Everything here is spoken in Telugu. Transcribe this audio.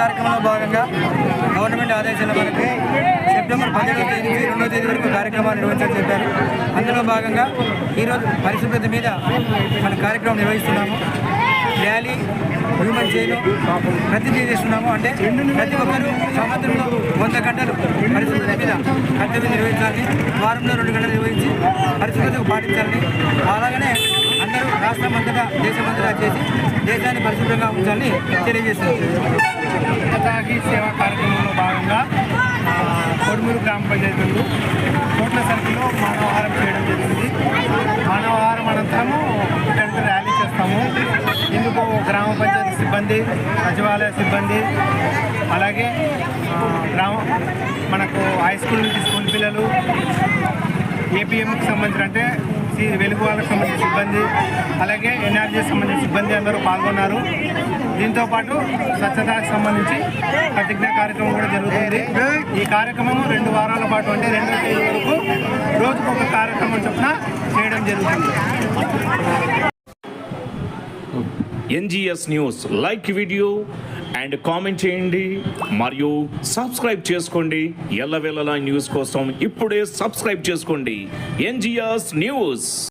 కార్యక్రమంలో భాగంగా గవర్నమెంట్ ఆదేశాల మేరకు సెప్టెంబర్ పదిహేడవ తేదీ నుంచి రెండవ తేదీ వరకు కార్యక్రమాలు నిర్వహించాలని చెప్పారు. అందులో భాగంగా ఈరోజు పరిశుభ్రత మీద మన కార్యక్రమం నిర్వహిస్తున్నాము. ర్యాలీ హ్యూమన్ చైన్ ప్రతిదీ చేస్తున్నాము. అంటే ప్రతి ఒక్కరూ సంవత్సరంలో వంద గంటలు పరిశుభ్రత మీద కర్తవ్యం నిర్వహించాలని వారంలో రెండు గంటలు నిర్వహించి పరిశుభ్రతకు పాటించాలని. అలాగనే అందరూ రాష్ట్రం అంతటా దేశమంతటా చేసి దేశాన్ని పరిశుభ్రంగా ఉంచాలని తెలియజేస్తున్నారు. స్వచ్ఛతాకి సేవా కార్యక్రమంలో భాగంగా కొడుమూరు గ్రామ పంచాయతీలు కోట్ల సర్కిల్లో మానవహారం చేయడం జరిగింది. మానవహారం అనంతరము ఇక్కడికి ర్యాలీ చేస్తాము. ఇందుకు గ్రామ పంచాయతీ సిబ్బంది సచివాలయ సిబ్బంది అలాగే గ్రామ మనకు హై స్కూల్ నుంచి స్కూల్ పిల్లలు ఏపీఎంకి సంబంధించిన అంటే సంబంధించి వెలుగు వాళ్ళకి సంబంధించిన సిబ్బంది అలాగే ఎన్ఆర్జీ సంబంధించిన సిబ్బంది అందరూ పాల్గొన్నారు. దీంతో పాటు స్వచ్ఛతకు సంబంధించి ప్రతిజ్ఞ కార్యక్రమం కూడా జరుగుతుంది. ఈ కార్యక్రమం రెండు వారాల పాటు అంటే రెండు తేదీ వరకు రోజుకు ఒక కార్యక్రమం చొప్పున చేయడం జరుగుతుంది. NGS news like video and comment చేయండి మరియు సబ్స్క్రైబ్ చేసుకోండి. ఎల్లవెల్లలా న్యూస్ కోసం ఇప్పుడే సబ్స్క్రైబ్ చేసుకోండి. NGRS news.